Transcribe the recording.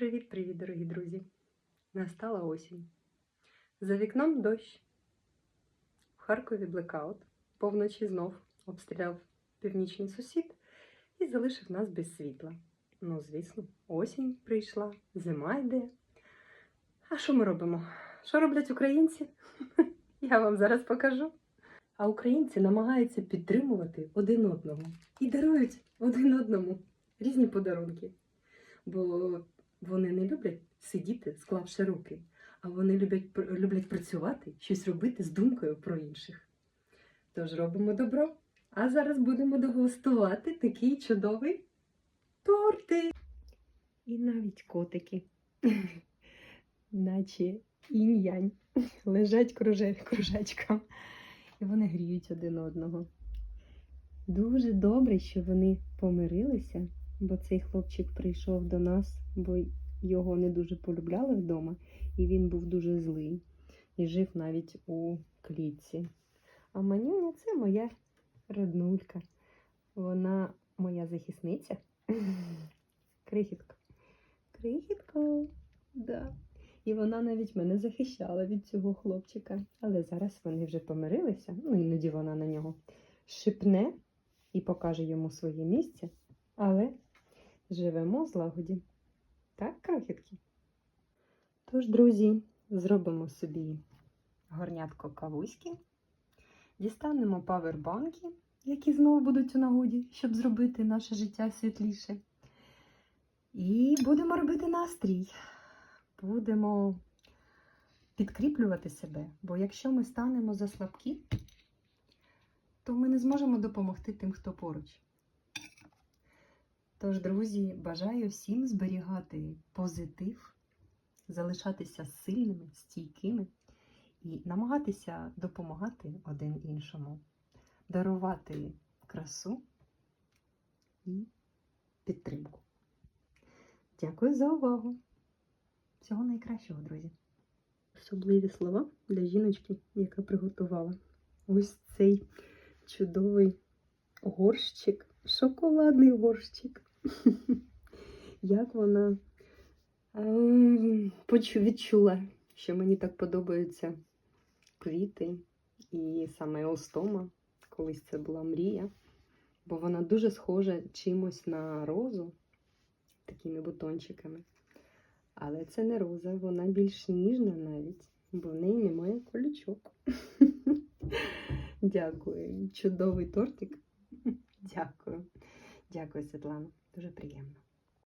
Привіт-привіт, дорогі друзі! Настала осінь. За вікном дощ. В Харкові блекаут. Повночі знов обстріляв північний сусід і залишив нас без світла. Ну, звісно, осінь прийшла, зима йде. А що ми робимо? Що роблять українці? Я вам зараз покажу. А українці намагаються підтримувати один одного і дарують один одному різні подарунки. Бо вони не люблять сидіти, склавши руки, а вони люблять, люблять працювати, щось робити з думкою про інших. Тож робимо добро. А зараз будемо дегустувати такий чудовий тортик. І навіть котики, наче інь-янь, лежать круже- кружечком. І вони гріють один одного. Дуже добре, що вони помирилися, бо цей хлопчик прийшов до нас, бо його не дуже полюбляли вдома, і він був дуже злий і жив навіть у клітці. А Манюня це моя роднулька. Вона моя захисниця. Крихітка. Крихітка. Да. І вона навіть мене захищала від цього хлопчика. Але зараз вони вже помирилися. Ну, іноді вона на нього шипне і покаже йому своє місце. Але живемо в злагоді. Так, крихітки? Тож, друзі, зробимо собі горнятко кавуськи, дістанемо павербанки, які знову будуть у нагоді, щоб зробити наше життя світліше. І будемо робити настрій. Будемо підкріплювати себе, бо якщо ми станемо за слабкі, то ми не зможемо допомогти тим, хто поруч. Тож, друзі, бажаю всім зберігати позитив, залишатися сильними, стійкими і намагатися допомагати один іншому, дарувати красу і підтримку. Дякую за увагу! Всього найкращого, друзі! Особливі слова для жіночки, яка приготувала ось цей чудовий горщик, шоколадний горщик. Як вона ем, відчула, що мені так подобаються квіти і саме остома. Колись це була мрія, бо вона дуже схожа чимось на розу, такими бутончиками. Але це не роза, вона більш ніжна навіть, бо в неї немає колючок. Дякую. Чудовий тортик. Дякую. Дякую, Світлана. Дуже приємно.